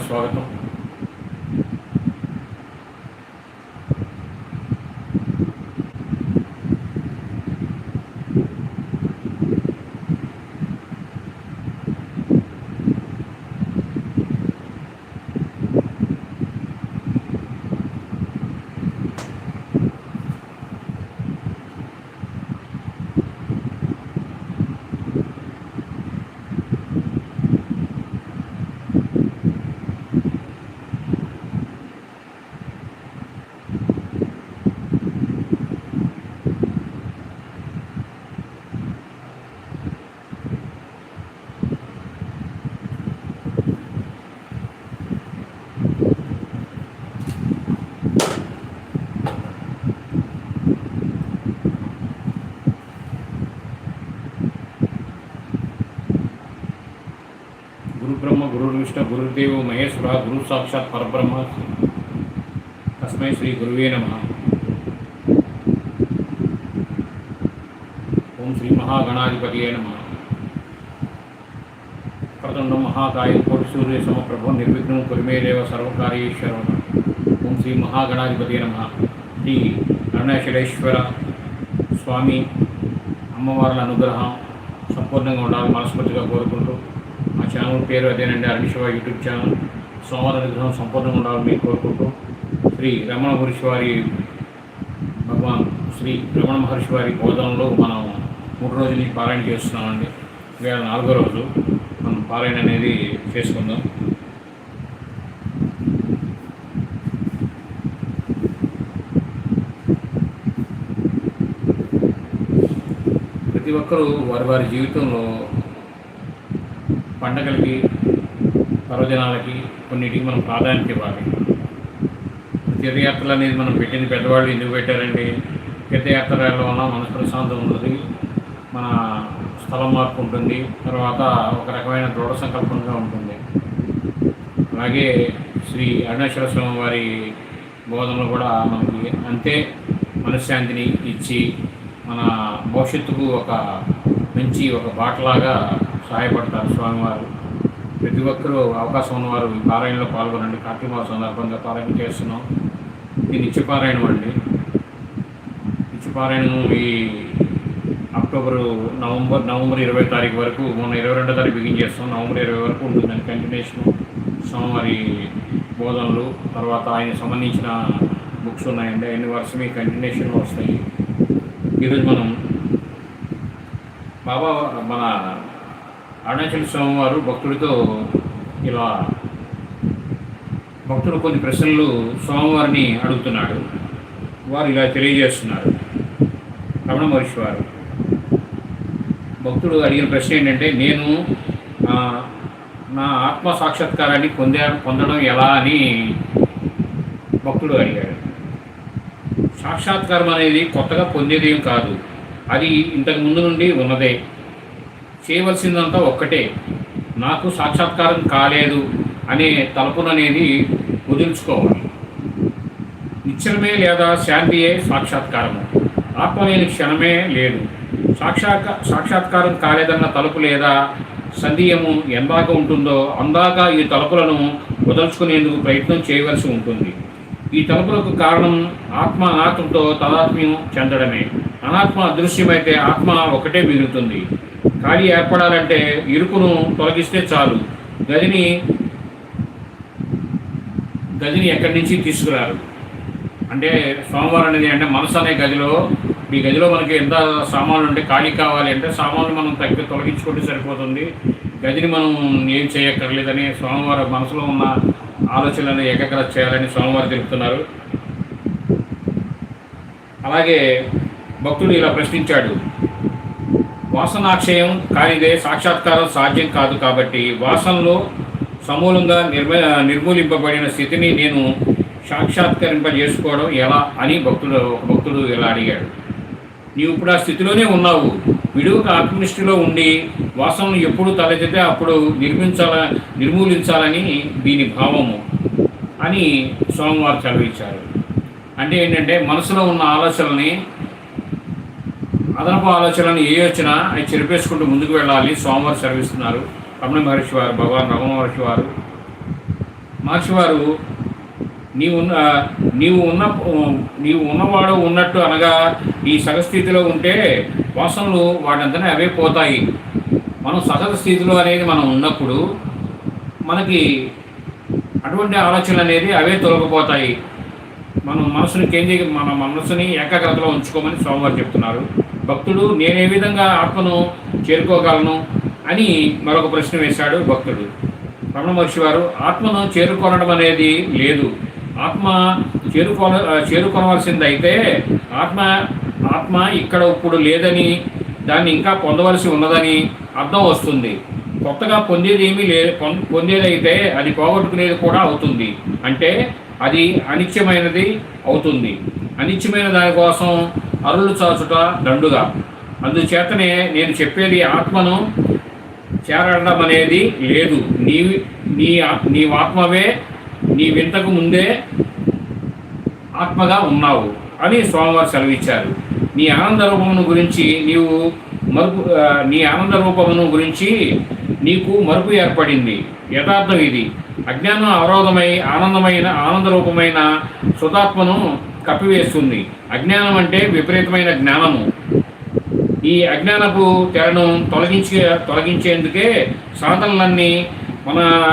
abençoada. గురు బ్రహ్మ గురు విష్ణు గురుదేవ మహేశ్వర గురు సాక్షాత్ పరబ్రహ్మ తస్మై శ్రీ గురువే నమ ఓం శ్రీ మహాగణాధిపతియే నమ ప్రదండ మహాకాయ కోటి సూర్య సమప్రభో నిర్విఘ్నం కురిమేదేవ సర్వకార్యేశ్వర ఓం శ్రీ మహాగణాధిపతి నమ శ్రీ అరుణాచలేశ్వర స్వామి అమ్మవార్ల అనుగ్రహం సంపూర్ణంగా ఉండాలని మనస్ఫూర్తిగా కోరుకుంటూ మా ఛానల్ పేరు అదేనండి అరుణిశివ యూట్యూబ్ ఛానల్. సోమవారం అనుగ్రహం సంపూర్ణంగా ఉండాలని మీరు కోరుకుంటూ శ్రీ రమణ మహర్షి వారి భగవాన్ శ్రీ రమణ మహర్షి వారి బోధనలో మనం మూడు రోజులు పారాయణ చేస్తున్నామండి. ఇవాళ నాలుగో రోజు మనం పారాయణ అనేది చేసుకుందాం. ప్రతి ఒక్కరూ వారి వారి జీవితంలో పండగలకి పర్వదినాలకి కొన్నిటికి మనం ప్రాధాన్యత ఇవ్వాలి. తీర్థయాత్రలు అనేది మనం పెట్టింది పెద్దవాళ్ళు ఎందుకు పెట్టారండి తీర్థయాత్రల వల్ల మనసు ప్రశాంతం ఉంటుంది మన స్థలం మార్పు ఉంటుంది తర్వాత ఒక రకమైన దృఢ సంకల్పంగా ఉంటుంది. అలాగే శ్రీ అరుణాచల స్వామి వారి బోధనలు కూడా మనకి అంతే మనశ్శాంతిని ఇచ్చి మన భవిష్యత్తుకు ఒక మంచి ఒక బాటలాగా సహాయపడతారు స్వామివారు. ప్రతి ఒక్కరూ అవకాశం ఉన్నవారు ఈ పారాయణలో పాల్గొనండి. కార్తీక మాసం సందర్భంగా పారాయణ చేస్తున్నాం. ఇది నిత్యపారాయణం అండి. నిత్యపారాయణం ఈ అక్టోబర్ నవంబర్ నవంబర్ ఇరవై తారీఖు వరకు మొన్న ఇరవై రెండో తారీఖు బిగిన్ చేస్తాం. నవంబర్ ఇరవై వరకు ఉంటుందండి కంటిన్యూషన్ స్వామివారి బోధనలు తర్వాత ఆయన సంబంధించిన బుక్స్ ఉన్నాయండి. అన్ని వర్షం ఈ కంటిన్యూషన్లో వస్తాయి. ఈరోజు మనం బాబా మన అరుణాచల స్వామి వారు భక్తుడితో ఇలా భక్తుడు కొన్ని ప్రశ్నలు స్వామివారిని అడుగుతున్నాడు. వారు ఇలా తెలియజేస్తున్నారు. రమణ మహర్షి వారు భక్తుడు అడిగిన ప్రశ్న ఏంటంటే నేను నా ఆత్మ సాక్షాత్కారాన్ని పొందే పొందడం ఎలా అని భక్తుడు అడిగాడు. సాక్షాత్కారం అనేది కొత్తగా పొందేదేం కాదు. అది ఇంతకు ముందు నుండి ఉన్నదే. చేయవలసిందంతా ఒక్కటే. నాకు సాక్షాత్కారం కాలేదు అనే తలపుననేది వదిలించుకోవాలి. నిశ్చలమే లేదా శాంతియే సాక్షాత్కారము. ఆత్మ లేని క్షణమే లేదు. సాక్షాత్క సాక్షాత్కారం కాలేదన్న తలుపు లేదా సందేహము ఎందాక ఉంటుందో అందాక ఈ తలుపులను వదల్చుకునేందుకు ప్రయత్నం చేయవలసి ఉంటుంది. ఈ తలుపులకు కారణం ఆత్మ అనాత్మతో తదాత్మ్యం చెందడమే. అనాత్మ అదృశ్యమైతే ఆత్మ ఒకటే మిగులుతుంది. ఖాళీ ఏర్పడాలంటే ఇరుకును తొలగిస్తే చాలు. గదిని గదిని ఎక్కడి నుంచి తీసుకురారు? అంటే సోమవారం అనేది అంటే మనసు అనే గదిలో మీ గదిలో మనకి ఎంత సామాన్లు ఉంటే ఖాళీ కావాలి అంటే సామాన్లు మనం తగ్గి తొలగించుకుంటే సరిపోతుంది. గదిని మనం ఏం చేయక్కర్లేదని సోమవారం మనసులో ఉన్న ఆలోచనలను ఏకాగ్రత చేయాలని సోమవారం తెలుపుతున్నారు. అలాగే భక్తుడు ఇలా ప్రశ్నించాడు. వాసనాక్షయం కానిదే సాక్షాత్కారం సాధ్యం కాదు కాబట్టి వాసనలో సమూలంగా నిర్మ నిర్మూలింపబడిన స్థితిని నేను సాక్షాత్కరింపజేసుకోవడం ఎలా అని భక్తుడు భక్తుడు ఇలా అడిగాడు. నీవు ఇప్పుడు ఆ స్థితిలోనే ఉన్నావు. విడువక ఆత్మనిష్ఠిలో ఉండి వాసనను ఎప్పుడు తలెత్తితే అప్పుడు నిర్మించాల నిర్మూలించాలని దీని భావము అని స్వామివారు చదివించారు అంటే ఏంటంటే మనసులో ఉన్న ఆలోచనల్ని అదనపు ఆలోచనలను ఏ వచ్చినా అవి చెరిపేసుకుంటూ ముందుకు వెళ్ళాలి. స్వామివారు సెలవిస్తున్నారు. రమణ మహర్షి వారు భగవాన్ రమణ మహర్షి వారు. మహర్షి వారు నీవు ఉన్న నీవు ఉన్న నీవు ఉన్నవాడు ఉన్నట్టు అనగా ఈ సగస్థితిలో ఉంటే వాసనలు వాటంతనే అవే పోతాయి. మనం సహజ స్థితిలో అనేది మనం ఉన్నప్పుడు మనకి అటువంటి ఆలోచనలు అనేది అవే తొలగిపోతాయి. మనం మనసుని కేంద్రీ మన మనసుని ఏకాగ్రతలో ఉంచుకోమని స్వామివారు చెప్తున్నారు. భక్తుడు నేను ఏ విధంగా ఆత్మను చేరుకోగలను అని మరొక ప్రశ్న వేశాడు భక్తుడు. రమణ మహర్షి వారు ఆత్మను చేరుకోనడం అనేది లేదు. ఆత్మ చేరుకో చేరుకోవలసిందైతే అయితే ఆత్మ ఆత్మ ఇక్కడ ఇప్పుడు లేదని దాన్ని ఇంకా పొందవలసి ఉన్నదని అర్థం వస్తుంది. కొత్తగా పొందేది ఏమీ లే పొం- పొందేదైతే అది పోగొట్టుకునేది కూడా అవుతుంది. అంటే అది అనిత్యమైనది అవుతుంది. అనిత్యమైన దానికోసం అరులు చాచుట దండుగా. అందుచేతనే నేను చెప్పేది ఆత్మను చేరడం అనేది లేదు. నీ నీ నీ ఆత్మవే నీ వింతకు ముందే ఆత్మగా ఉన్నావు అని స్వామివారు సెలవిచ్చారు. నీ ఆనంద రూపమును గురించి నీవు మరుపు నీ ఆనంద రూపమును గురించి నీకు మరుపు ఏర్పడింది. యథార్థం ఇది. అజ్ఞానం అవరోధమై ఆనందమైన ఆనంద రూపమైన సుతాత్మను కప్పివేస్తుంది. అజ్ఞానం అంటే విపరీతమైన జ్ఞానము. ఈ అజ్ఞానపు తెరను తొలగించే తొలగించేందుకే సాధనలన్నీ మన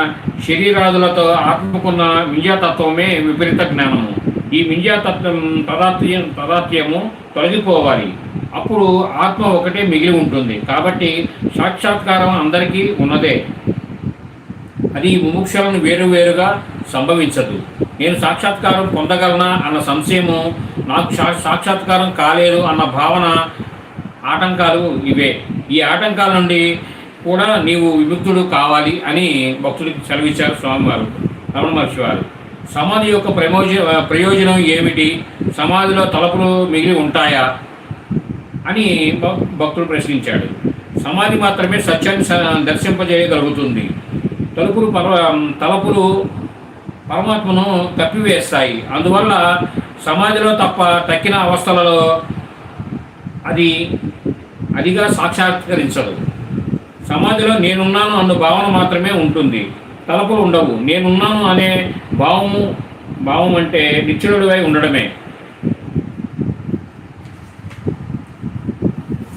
శరీరాదులతో ఆత్మకున్న మింజాతత్వమే విపరీత జ్ఞానము. ఈ మింజాతత్వం తదాత్యం తదాత్యము తొలగిపోవాలి. అప్పుడు ఆత్మ ఒకటే మిగిలి ఉంటుంది. కాబట్టి సాక్షాత్కారం అందరికీ ఉన్నదే. అది ముముక్షలను వేరువేరుగా సంభవించదు. నేను సాక్షాత్కారం పొందగలనా అన్న సంశయము నాకు సా- సాక్షాత్కారం కాలేదు అన్న భావన ఆటంకాలు ఇవే. ఈ ఆటంకాల నుండి కూడా నీవు విముక్తుడు కావాలి అని భక్తుడికి సెలవిచ్చారు స్వామివారు రమణ మహర్షి వారు. సమాధి యొక్క ప్రయోజ ప్రయోజనం ఏమిటి? సమాధిలో తలపులు మిగిలి ఉంటాయా? అని భక్తుడు ప్రశ్నించాడు. సమాధి మాత్రమే సత్యాన్ని స- దర్శింపజేయగలుగుతుంది. తలుపులు పర్వ తలుపులు పరమాత్మను తప్పివేస్తాయి. అందువల్ల సమాధిలో తప్ప తక్కిన అవస్థలలో అది అదిగా సాక్షాత్కరించదు. సమాధిలో నేనున్నాను అన్న భావన మాత్రమే ఉంటుంది. తలపులు ఉండవు. నేనున్నాను అనే భావము భావం అంటే నిశ్చలుడివై ఉండడమే.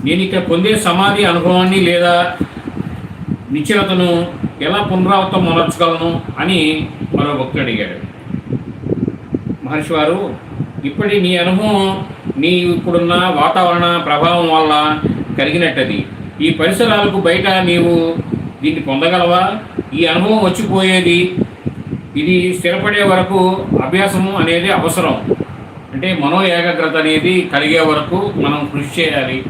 నేను ఇక్కడ పొందే సమాధి అనుభవాన్ని లేదా నిశ్చలతను ఎలా పునరావృతం మొలర్చగలను అని మరో భక్తుడు అడిగాడు. మహర్షి వారు ఇప్పటి నీ అనుభవం నీ ఇప్పుడున్న వాతావరణ ప్రభావం వల్ల కలిగినట్టది. ఈ పరిసరాలకు బయట నీవు దీన్ని పొందగలవా? ఈ అనుభవం వచ్చిపోయేది. ఇది స్థిరపడే వరకు అభ్యాసము అనేది అవసరం. అంటే మనో ఏకాగ్రత అనేది కలిగే వరకు మనం కృషి చేయాలి.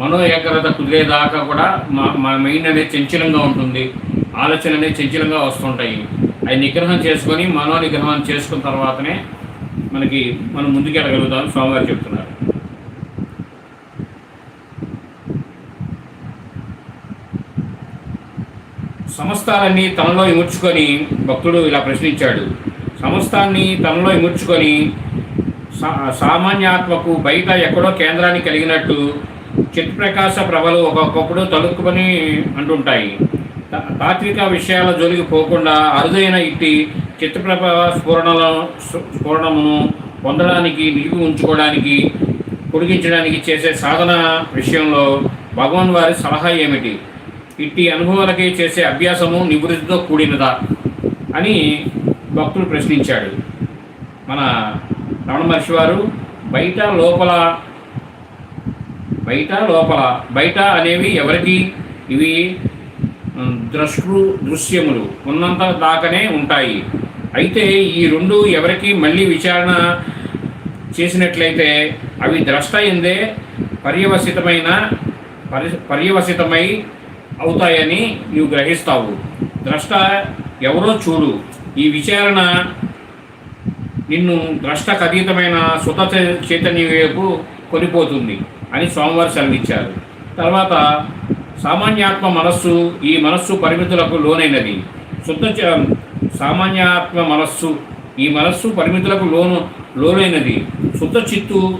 మనో ఏకాగ్రత కుదిరేదాకా కూడా మా మన మైండ్ అనేది చంచలంగా ఉంటుంది. ఆలోచన అనేది చంచలంగా వస్తుంటాయి. అవి నిగ్రహం చేసుకొని మనో నిగ్రహం చేసుకున్న తర్వాతనే మనకి మనం ముందుకెళ్ళగలుగుతామని స్వామివారు చెప్తున్నారు. సమస్తాలన్నీ తనలో ఇముడ్చుకొని భక్తుడు ఇలా ప్రశ్నించాడు. సమస్తాన్ని తనలో ఇముడ్చుకొని సా- సామాన్యాత్మకు బయట ఎక్కడో కేంద్రాన్ని కలిగినట్టు చిత్ప్రకాశ ప్రభలు ఒక్కొక్కప్పుడు తలుక్కుని అంటుంటాయి. తాత్విక విషయాల జోలికి పోకుండా అరుదైన ఇట్టి చిత్రప్రభ స్ఫురణల స్ఫురణమును పొందడానికి నిలిపి ఉంచుకోవడానికి పొడిగించడానికి చేసే సాధన విషయంలో భగవాన్ వారి సలహా ఏమిటి? ఇట్టి అనుభవాలకి చేసే అభ్యాసము నివృత్తితో కూడినదా? అని భక్తుడు ప్రశ్నించాడు. మన రమణ మహర్షి వారు బయట లోపల బయట లోపల బయట అనేవి ఎవరికి ఇవి ద్రష్టు దృశ్యములు ఉన్నంత దాకానే ఉంటాయి. అయితే ఈ రెండు ఎవరికి మళ్ళీ విచారణ చేసినట్లయితే అవి ద్రష్ట ఎందే పర్యవసితమైన పరి పర్యవసితమై అవుతాయని నీవు గ్రహిస్తావు. ద్రష్ట ఎవరో చూడు ఈ విచారణ నిన్ను ద్రష్టకు అతీతమైన సుత చై- వైపు కొనిపోతుంది అని స్వామివారు సెలవిచ్చారు. తర్వాత సామాన్యాత్మ మనస్సు ఈ మనస్సు పరిమితులకు లోనైనది. శుద్ధ సామాన్యాత్మ మనస్సు ఈ మనస్సు పరిమితులకు లోను లోనైనది. శుద్ధ చిత్తు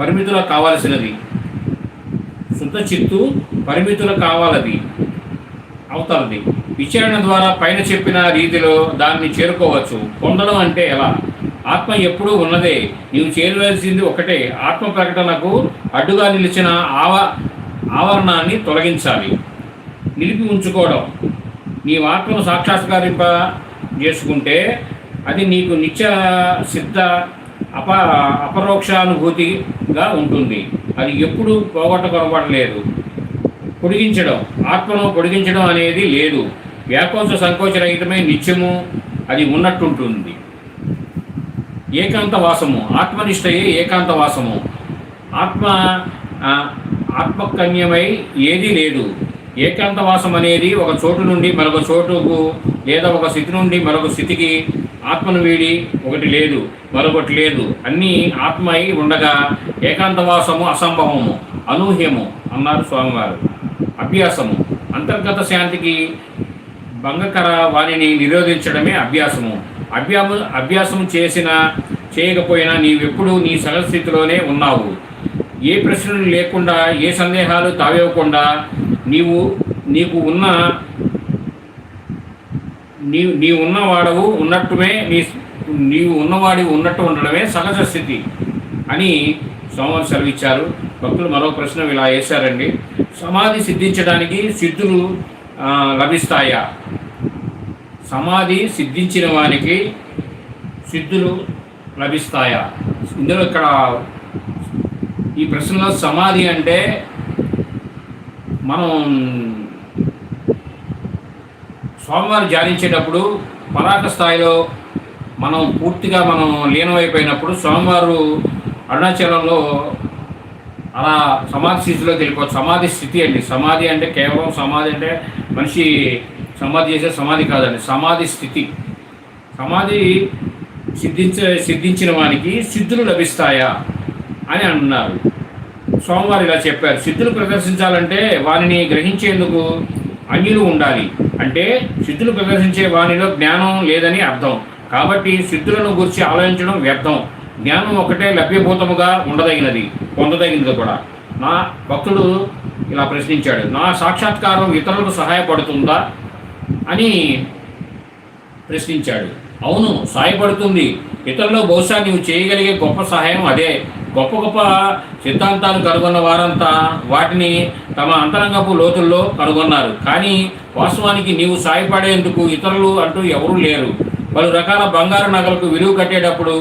పరిమితులకు కావాల్సినది. శుద్ధ చిత్తు పరిమితులు కావాలది. అవుతారది విచారణ ద్వారా పైన చెప్పిన రీతిలో దాన్ని చేరుకోవచ్చు. పొందడం అంటే ఎలా? ఆత్మ ఎప్పుడూ ఉన్నదే. నీవు చేరవలసింది ఒకటే. ఆత్మ ప్రకటనకు అడ్డుగా నిలిచిన ఆవ ఆవరణాన్ని తొలగించాలి. నిలిపి ఉంచుకోవడం. నీ ఆత్మను సాక్షాత్కారింప చేసుకుంటే అది నీకు నిత్య సిద్ధ అప అపరోక్షానుభూతిగా ఉంటుంది. అది ఎప్పుడు పోగొట్టకొనబడలేదు పొడిగించడం. ఆత్మను పొడిగించడం అనేది లేదు. వ్యాకోచ సంకోచరహితమై నిత్యము అది ఉన్నట్టుంటుంది. ఏకాంత వాసము ఆత్మనిష్టయే ఏకాంత వాసము ఆత్మ ఆత్మకన్యమై ఏదీ లేదు. ఏకాంతవాసం అనేది ఒక చోటు నుండి మరొక చోటుకు లేదా ఒక స్థితి నుండి మరొక స్థితికి ఆత్మను వీడి ఒకటి లేదు మరొకటి లేదు. అన్నీ ఆత్మ అయి ఉండగా ఏకాంతవాసము అసంభవము అనూహ్యము అన్నారు స్వామివారు. అభ్యాసము. అంతర్గత శాంతికి భంగకర వాణిని నిరోధించడమే అభ్యాసము. అభ్యాము అభ్యాసం చేసిన చేయకపోయినా నీవెప్పుడు నీ సహస్థితిలోనే ఉన్నావు. ఏ ప్రశ్నలు లేకుండా ఏ సందేహాలు తావేవ్వకుండా నీవు నీకు ఉన్న నీవు నీ ఉన్నవాడవు ఉన్నట్టుమే నీ నీవు ఉన్నవాడి ఉన్నట్టు ఉండడమే సహజ స్థితి అని సోమవారం సెలవిచ్చారు. భక్తులు మరో ప్రశ్న ఇలా వేశారండి. సమాధి సిద్ధించడానికి సిద్ధులు లభిస్తాయా? సమాధి సిద్ధించిన వానికి సిద్ధులు లభిస్తాయా? ఇందులో ఇక్కడ ఈ ప్రశ్నలో సమాధి అంటే మనం స్వామివారు ధ్యానించేటప్పుడు పరాక స్థాయిలో మనం పూర్తిగా మనం లీనమైపోయినప్పుడు స్వామివారు అరుణాచలంలో అలా సమాధి స్థితిలోకి వెళ్ళిపోవచ్చు సమాధి స్థితి అండి. సమాధి అంటే కేవలం సమాధి అంటే మనిషి సమాధి చేసే సమాధి కాదండి. సమాధి స్థితి. సమాధి సిద్ధించ సిద్ధించిన వానికి సిద్ధులు లభిస్తాయా? అని అన్నారు. స్వామివారు ఇలా చెప్పారు. సిద్ధులు ప్రదర్శించాలంటే వారిని గ్రహించేందుకు అన్యులు ఉండాలి. అంటే సిద్ధులు ప్రదర్శించే వానిలో జ్ఞానం లేదని అర్థం. కాబట్టి సిద్ధులను గురించి ఆలోచించడం వ్యర్థం. జ్ఞానం ఒకటే లభ్యభూతముగా ఉండదగినది పొందదగినది కూడా. నా భక్తుడు ఇలా ప్రశ్నించాడు. నా సాక్షాత్కారం ఇతరులకు సహాయపడుతుందా అని ప్రశ్నించాడు. అవును సహాయపడుతుంది ఇతరులు బహుశా నీవు చేయగలిగే గొప్ప సహాయం అదే. గొప్ప గొప్ప సిద్ధాంతాలు కనుగొన్న వారంతా వాటిని తమ అంతరంగపు లోతుల్లో కనుగొన్నారు. కానీ వాస్తవానికి నీవు సాయపడేందుకు ఇతరులు అంటూ ఎవరూ లేరు. పలు రకాల బంగారు నగలకు విలువ కట్టేటప్పుడు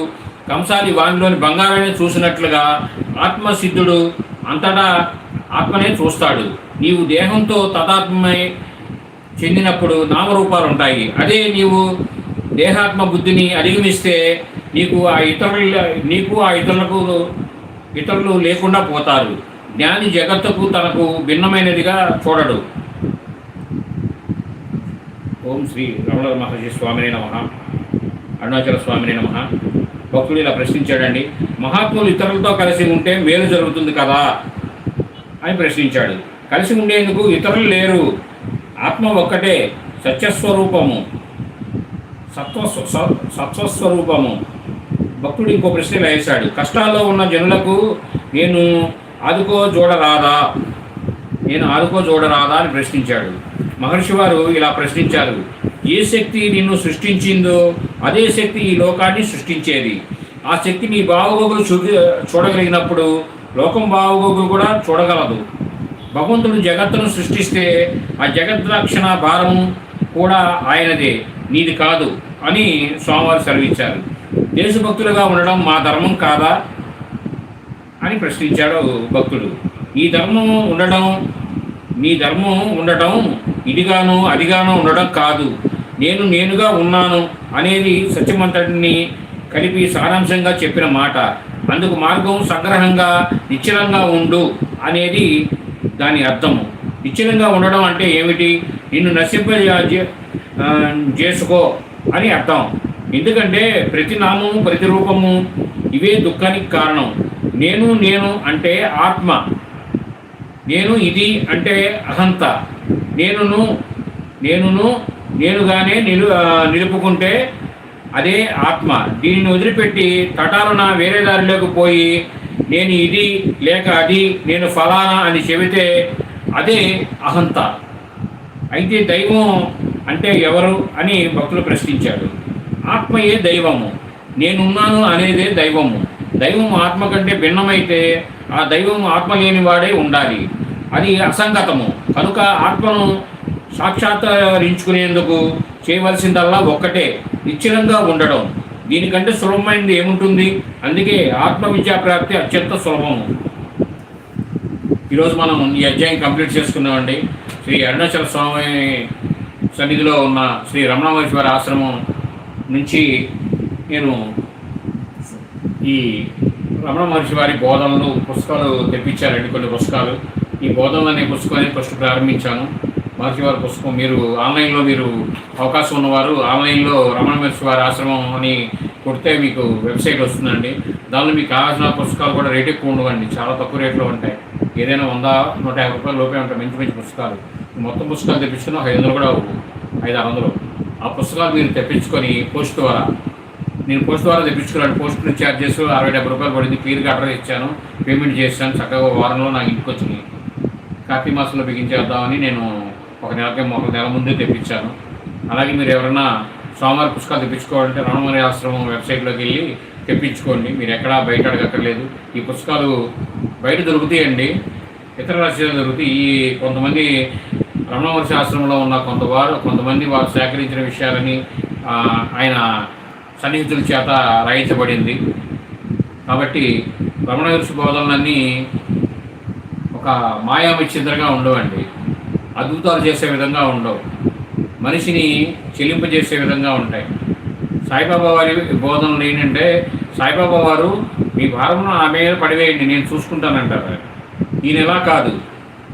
కంసాలి వానిలోని బంగారాన్ని చూసినట్లుగా ఆత్మసిద్ధుడు అంతటా ఆత్మనే చూస్తాడు. నీవు దేహంతో తదాత్మై చెందినప్పుడు నామరూపాలు ఉంటాయి అదే నీవు దేహాత్మ బుద్ధిని అధిగమిస్తే నీకు ఆ ఇతరుల నీకు ఆ ఇతరులకు ఇతరులు లేకుండా పోతారు. జ్ఞాని జగత్తుకు తనకు భిన్నమైనదిగా చూడడు. ఓం శ్రీ రమణ మహర్షి స్వామిని నమ. అరుణాచల స్వామిని నమ. భక్తుడు ఇలా ప్రశ్నించాడండి మహాత్ములు ఇతరులతో కలిసి ఉంటే మేలు జరుగుతుంది కదా? అని ప్రశ్నించాడు. కలిసి ఉండేందుకు ఇతరులు లేరు. ఆత్మ ఒక్కటే సత్యస్వరూపము. సత్వ సత్వస్వరూపము. భక్తుడు ఇంకో ప్రశ్న వేశాడు. కష్టాల్లో ఉన్న జనులకు నేను ఆదుకో చూడరాదా నేను ఆదుకో చూడరాదా అని ప్రశ్నించాడు. మహర్షి వారు ఇలా ప్రశ్నించారు. ఏ శక్తి నిన్ను సృష్టించిందో అదే శక్తి ఈ లోకాన్ని సృష్టించేది. ఆ శక్తి నీ బావగోగులు చూ చూడగలిగినప్పుడు లోకం బావగోగులు కూడా చూడగలదు. భగవంతుడు జగత్తును సృష్టిస్తే ఆ జగత్ రక్షణ భారము కూడా ఆయనదే నీది కాదు అని స్వామివారు సెలవిచ్చారు. దేశభక్తులుగా ఉండడం మా ధర్మం కాదా అని ప్రశ్నించాడు భక్తుడు. ఈ ధర్మం ఉండడం నీ ధర్మం ఉండటం ఇదిగాను అదిగాను ఉండడం కాదు. నేను నేనుగా ఉన్నాను అనేది సత్యమంతటిని కలిపి సారాంశంగా చెప్పిన మాట. అందుకు మార్గం సంగ్రహంగా నిశ్చలంగా ఉండు అనేది దాని అర్థము. నిశ్చలంగా ఉండడం అంటే ఏమిటి? నిన్ను నశింప చేసుకో అని అర్థం. ఎందుకంటే ప్రతి నామము ప్రతి రూపము ఇవే దుఃఖానికి కారణం. నేను నేను అంటే ఆత్మ. నేను ఇది అంటే అహంత. నేనును నేనును నేనుగానే నిలు నిలుపుకుంటే అదే ఆత్మ. దీనిని వదిలిపెట్టి తటాలన వేరే దారిలోకి పోయి నేను ఇది లేక అది నేను ఫలానా అని చెబితే అదే అహంత. అయితే దైవం అంటే ఎవరు అని భక్తులు ప్రశ్నించాడు ఆత్మయే దైవము. నేనున్నాను అనేదే దైవము. దైవం ఆత్మ కంటే భిన్నమైతే ఆ దైవం ఆత్మ లేనివాడే ఉండాలి. అది అసంగతము. కనుక ఆత్మను సాక్షాత్కరించుకునేందుకు చేయవలసిందల్లా ఒక్కటే నిశ్చలంగా ఉండడం. దీనికంటే సులభమైనది ఏముంటుంది? అందుకే ఆత్మ విద్యాప్రాప్తి అత్యంత సులభము ఈరోజు మనం ఈ అధ్యాయం కంప్లీట్ చేసుకున్నామండి. శ్రీ అరుణాచల స్వామి సన్నిధిలో ఉన్న శ్రీ రమణమహేశ్వర ఆశ్రమం నుంచి నేను ఈ రమణ మహర్షి వారి బోధనలు పుస్తకాలు తెప్పించారండి కొన్ని పుస్తకాలు. ఈ బోధనలు అనే పుస్తకాన్ని ఫస్ట్ ప్రారంభించాను. మహర్షి వారి పుస్తకం మీరు ఆన్లైన్లో మీరు అవకాశం ఉన్నవారు ఆన్లైన్లో రమణ మహర్షి వారి ఆశ్రమం అని కొడితే మీకు వెబ్సైట్ వస్తుందండి. దానిలో మీకు కావాల్సిన పుస్తకాలు కూడా రేట్ ఎక్కువ ఉండవండి. చాలా తక్కువ రేట్లో ఉంటాయి. ఏదైనా వంద నూట యాభై రూపాయల లోపే ఉంటాయి మంచి మంచి పుస్తకాలు. మొత్తం పుస్తకాలు తెప్పించుకున్న ఐదు వందలు కూడా అవ్వవు. ఐదు ఆరు వందలు. ఆ పుస్తకాలు మీరు తెప్పించుకొని పోస్ట్ ద్వారా నేను పోస్ట్ ద్వారా తెప్పించుకున్నాను. పోస్ట్ ఛార్జెస్ అరవై డెబ్బై రూపాయలు పడింది. క్లియర్గా అడ్రస్ ఇచ్చాను. పేమెంట్ చేశాను. చక్కగా వారంలో నాకు ఇంటికి వచ్చినాయి కాఫీ మాసంలో బిగించేద్దామని నేను ఒక నెలకి ఒక నెల ముందే తెప్పించాను. అలాగే మీరు ఎవరైనా సోమవారం పుస్తకాలు తెప్పించుకోవాలంటే రణమరి ఆశ్రమం వెబ్సైట్లోకి వెళ్ళి తెప్పించుకోండి. మీరు ఎక్కడా బయట అడగక్కర్లేదు. ఈ పుస్తకాలు బయట దొరుకుతాయండి. ఇతర రాష్ట్రాలు దొరుకుతాయి. ఈ కొంతమంది రమణమహర్షి ఆశ్రమంలో ఉన్న కొంతవారు కొంతమంది వారు సేకరించిన విషయాలని ఆయన సన్నిహితుల చేత రాయించబడింది. కాబట్టి రమణ బోధనలన్నీ ఒక మాయామిచ్చింద్రగా ఉండవండి. అద్భుతాలు చేసే విధంగా ఉండవు. మనిషిని చెల్లింపజేసే విధంగా ఉంటాయి. సాయిబాబా వారి బోధనలు ఏంటంటే సాయిబాబా వారు మీ భారము నా మీద పడివేయండి నేను చూసుకుంటానంటారు. ఆయన. ఈయన ఎలా కాదు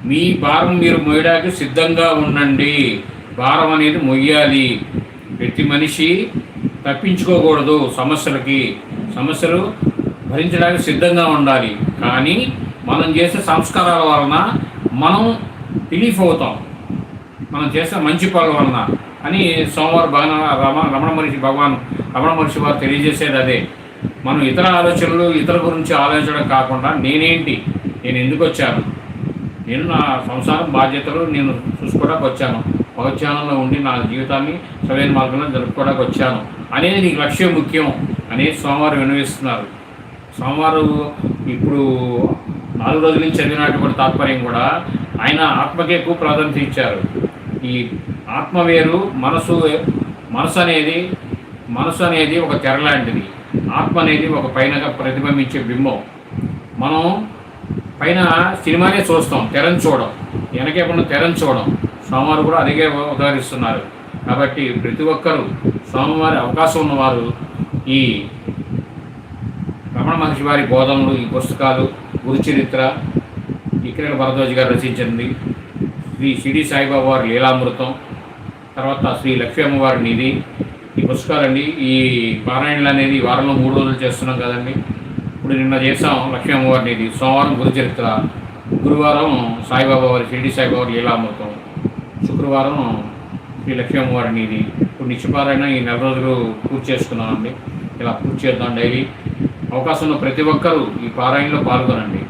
మీ భారం మీరు మోయడానికి సిద్ధంగా ఉండండి. భారం అనేది మొయ్యాలి. ప్రతి మనిషి తప్పించుకోకూడదు సమస్యలకి. సమస్యలు భరించడానికి సిద్ధంగా ఉండాలి. కానీ మనం చేసే సంస్కారాల వలన మనం రిలీఫ్ అవుతాం మనం చేసే మంచి పనుల వలన. అని సోమవారం భగవాన్ రమ రమణ మహర్షి భగవాన్ రమణ మహర్షి వారు తెలియజేసేది అదే. మనం ఇతర ఆలోచనలు ఇతర గురించి ఆలోచించడం కాకుండా నేనేంటి? నేను ఎందుకు వచ్చాను? నేను నా సంసారం బాధ్యతలు నేను చూసుకోవడానికి వచ్చాను. భగవత్యానంలో ఉండి నా జీవితాన్ని సరైన మార్గంలో జరుపుకోవడానికి వచ్చాను. అనేది నీకు లక్ష్యం ముఖ్యం అనేది సోమవారం వినవిస్తున్నారు సోమవారం ఇప్పుడు నాలుగు రోజుల నుంచి చదివినటువంటి తాత్పర్యం కూడా ఆయన ఆత్మకే ఎక్కువ ప్రాధాన్యత ఇచ్చారు. ఈ ఆత్మ వేరు మనసు మనసు అనేది మనసు అనేది ఒక తెర లాంటిది. ఆత్మ అనేది ఒక పైన ప్రతిబింబించే బింబం. మనం పైన సినిమానే చూస్తాం తెరని చూడం. వెనకేపన్న తెరని చూడం. సోమవారం కూడా అదిగే ఉదాహరిస్తున్నారు. కాబట్టి ప్రతి ఒక్కరూ సోమవారి అవకాశం ఉన్నవారు ఈ రమణ మహర్షి వారి బోధనలు ఈ పుస్తకాలు గురుచరిత్ర ఇక్రేల భరద్వాజ్ గారు రచించింది. శ్రీ షిడి సాయిబాబా వారి లీలామృతం తర్వాత శ్రీ లక్ష్మీ అమ్మవారి నిధి పుస్తకాలండి ఈ పారాయణలు అనేది వారంలో మూడు రోజులు చేస్తున్నాం కదండి. ఇప్పుడు నిన్న చేసాం లక్ష్మీ అమ్మవారి సోమవారం గురు చరిత్ర. గురువారం సాయిబాబా వారి షిరిడి సాయిబాబా లీలామృతం. శుక్రవారం శ్రీ లక్ష్మీ అమ్మవారిని ఇది ఇప్పుడు నిత్యపారాయణ ఈ నెల రోజులు పూర్తి చేసుకున్నామండి ఇలా పూర్తి చేద్దాం డైలీ. అవకాశం ఉన్న ప్రతి ఒక్కరూ ఈ పారాయణలో పాల్గొనండి.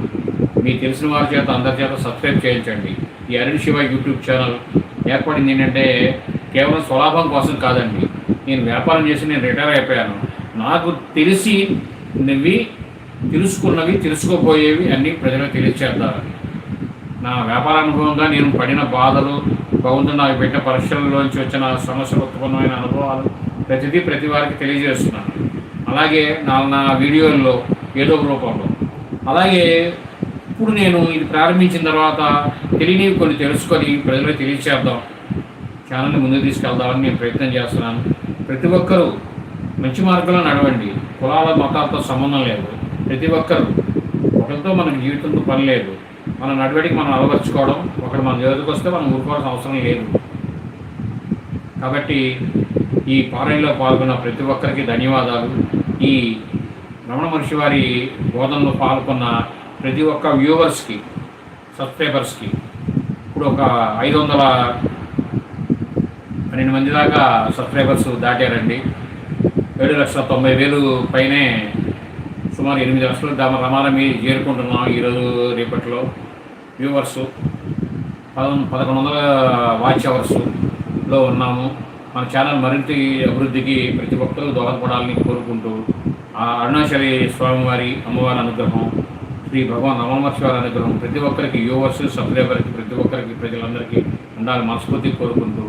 మీకు తెలిసిన వారి చేత అందరి చేత సబ్స్క్రైబ్ చేయించండి. ఈ అరుణ్ శివ యూట్యూబ్ ఛానల్ ఏర్పడింది ఏంటంటే కేవలం స్వలాభం కోసం కాదండి. నేను వ్యాపారం చేసి నేను రిటైర్ అయిపోయాను. నాకు తెలిసి నవి తెలుసుకున్నవి తెలుసుకోబోయేవి అన్నీ ప్రజలకు తెలియచేద్దామని నా వ్యాపార అనుభవంగా నేను పడిన బాధలు బాగుంది నాకు పెట్టిన పరీక్షల్లోంచి వచ్చిన సమస్యలు ఉత్పన్నమైన అనుభవాలు ప్రతిదీ ప్రతి వారికి తెలియజేస్తున్నాను. అలాగే నా నా వీడియోల్లో ఏదో ఒక రూపంలో. అలాగే ఇప్పుడు నేను ఇది ప్రారంభించిన తర్వాత తెలియనివి కొన్ని తెలుసుకొని ప్రజలకు తెలియచేద్దాం. ఛానల్ని ముందుకు తీసుకెళ్దామని నేను ప్రయత్నం చేస్తున్నాను. ప్రతి ఒక్కరూ మంచి మార్గంలో నడవండి. కులాల మతాలతో సంబంధం లేదు. ప్రతి ఒక్కరూ ఒకరితో మన జీవితంతో పని లేదు. మన నడవడికి మనం అలవర్చుకోవడం ఒకటి మన ఎదురుకు వస్తే మనం ఊరుకోవాల్సిన అవసరం లేదు. కాబట్టి ఈ పారాయణలో పాల్గొన్న ప్రతి ఒక్కరికి ధన్యవాదాలు. ఈ రమణ మహర్షి వారి బోధనలో పాల్గొన్న ప్రతి ఒక్క వ్యూవర్స్కి సబ్స్క్రైబర్స్కి ఇప్పుడు ఒక ఐదు వందల పన్నెండు మంది దాకా సబ్స్క్రైబర్స్ దాటారండి. ఏడు లక్షల తొంభై వేలు పైనే సుమారు ఎనిమిది లక్షలు దమ రమారమి చేరుకుంటున్నాం ఈరోజు రేపట్లో. వ్యూవర్స్ పదకొండు పదకొండు వందల వాచ్ అవర్స్లో ఉన్నాము. మన ఛానల్ మరింత అభివృద్ధికి ప్రతి ఒక్కరూ దోహదపడాలని కోరుకుంటూ ఆ అరుణాచలి స్వామివారి అమ్మవారి అనుగ్రహం శ్రీ భగవాన్ అమరమర్శివారి అనుగ్రహం ప్రతి ఒక్కరికి యూవర్స్ సబ్స్క్రైబర్కి ప్రతి ఒక్కరికి ప్రజలందరికీ ఉండాలని మనస్ఫూర్తి కోరుకుంటూ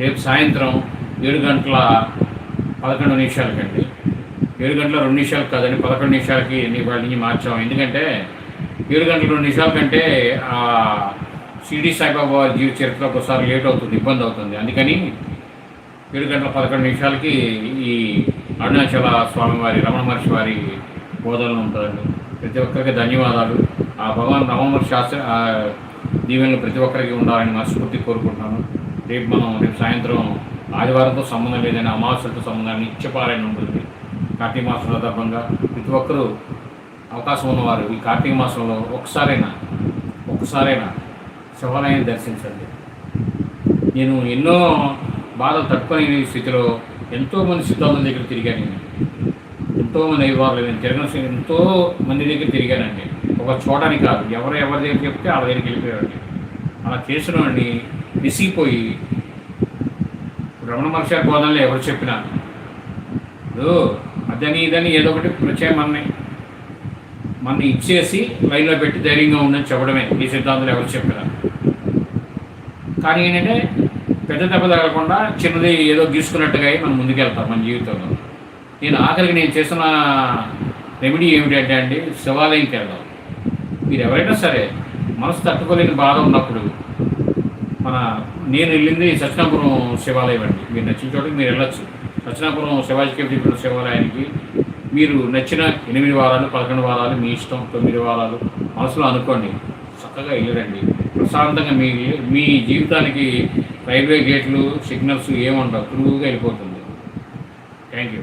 రేపు సాయంత్రం ఏడు గంటల పదకొండు నిమిషాలకండి. ఏడు గంటల రెండు నిమిషాలు కాదండి పదకొండు నిమిషాలకి వాళ్ళ నుంచి మార్చాం. ఎందుకంటే ఏడు గంటల రెండు నిమిషాల కంటే ఆ షిరిడి సాయిబాబా జీవ జీవిత చరిత్ర ఒకసారి లేట్ అవుతుంది ఇబ్బంది అవుతుంది. అందుకని ఏడు గంటల పదకొండు నిమిషాలకి ఈ అరుణాచల స్వామివారి రమణ మహర్షి వారి బోధనలు ఉంటుందండి. ప్రతి ఒక్కరికి ధన్యవాదాలు. ఆ భగవాన్ రమణ మహర్షి శాస్త్ర ఆ దీవెనలు ప్రతి ఒక్కరికి ఉండాలని మనస్ఫూర్తి కోరుకుంటున్నాను. రేపు మనం రేపు సాయంత్రం ఆదివారంతో సంబంధం లేదని అమావాస్యతో సంబంధం నిత్యపారాయణ ఉంటుంది. కార్తీక మాసం సందర్భంగా ప్రతి ఒక్కరూ అవకాశం ఉన్నవారు ఈ కార్తీక మాసంలో ఒక్కసారైనా ఒక్కసారైనా శివాలయాన్ని దర్శించండి. నేను ఎన్నో బాధలు తట్టుకునే స్థితిలో ఎంతోమంది సిద్ధాంతుల దగ్గర తిరిగాను నేను. ఎంతోమంది అయ్యవాళ్ళు నేను తిరగన ఎంతో మంది దగ్గర తిరిగానండి. ఒక చోటని కాదు ఎవరు ఎవరి దగ్గర చెప్తే వాళ్ళ దగ్గరికి వెళ్ళిపోయాడు అలా చేసినవాడిని విసిగిపోయి రమణ మహర్షి బోధనలు ఎవరు చెప్పినా ఇప్పుడు అదని ఇదని ఏదో ఒకటి ప్రత్యయం మనని మన ఇచ్చేసి లైన్లో పెట్టి ధైర్యంగా ఉండని చెప్పడమే ఈ సిద్ధాంతులు ఎవరు చెప్పినా. కానీ ఏంటంటే పెద్ద దెబ్బ తగలకుండా చిన్నది ఏదో గీసుకున్నట్టుగా అయి మనం ముందుకెళ్తాం మన జీవితంలో. నేను ఆఖరికి నేను చేసిన రెమెడీ ఏమిటంటే అండి శివాలయంకి వెళ్దాం. మీరు ఎవరైనా సరే మనసు తట్టుకోలేని బాధ ఉన్నప్పుడు మన నేను వెళ్ళింది సత్యనాపురం శివాలయం అండి. మీరు నచ్చిన చోటకి మీరు వెళ్ళచ్చు. సత్యనాపురం శివాజీ శివాలయానికి మీరు నచ్చిన ఎనిమిది వారాలు పదకొండు వారాలు మీ ఇష్టం తొమ్మిది వారాలు మనసులో అనుకోండి. చక్కగా వెళ్ళరండి. ప్రశాంతంగా మీ మీ జీవితానికి రైల్వే గేట్లు సిగ్నల్స్ ఏముండవు. త్రూగా వెళ్ళిపోతుంది. Thank you